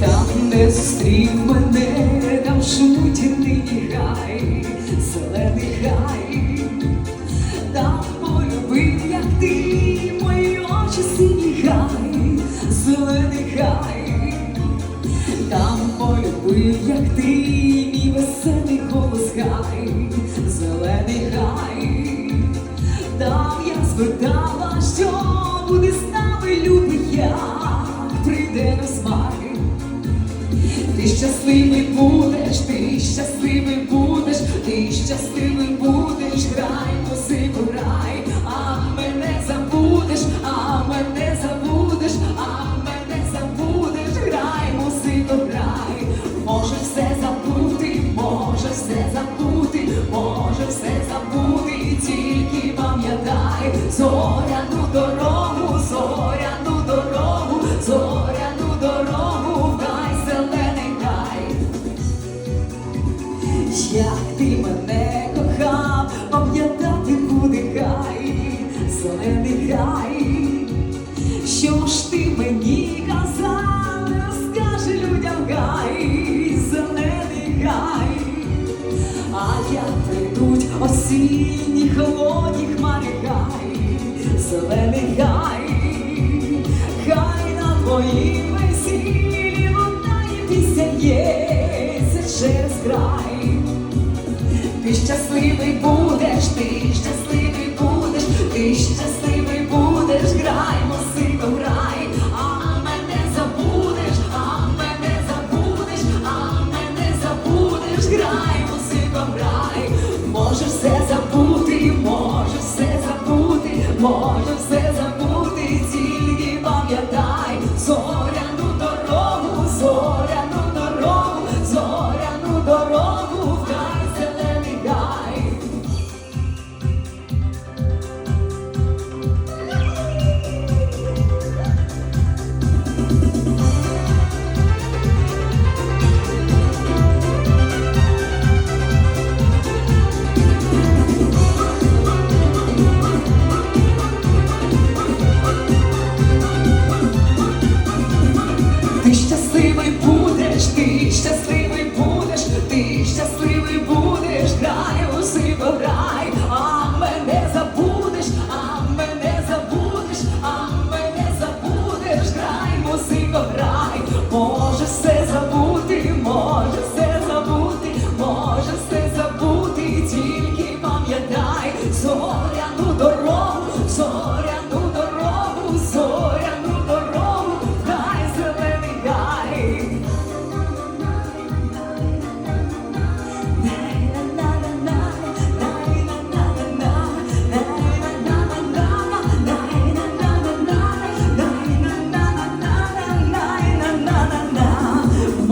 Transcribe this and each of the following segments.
Там, де зустрів мене, там шутіний гай, гай, там полюбив, як ти, мої очі сині гай, зелений гай, там полюбив, як ти, мій веселий голос гай, зелений гай, там я спитала, що буде з нами любий як прийде розмай. Ти щасливий будеш, ти щасливий будеш, ти щасливий тільки пам'ятай. Зоряну дорогу, зоряну дорогу, зоряну дорогу, дай зелений гай. Як ти мене кохав, пам'ятати буде гай, зелений гай, що ж ти мені казав, не розкаже людям гай, зелений гай, а як прийдуть осінні холодні хмари гай, зелений гай, хай на твоїм весіллі лунає пісня ється через край. Ти щасливий будеш, ти щасливий будеш, ти щасливий будеш, грай, музико, грай, а мене забудеш, а мене забудеш, а мене забудеш, грай, музико, грай, може все забудеш. Може все забути, може. щасливий.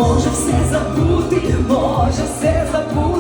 може все забути, може все забути.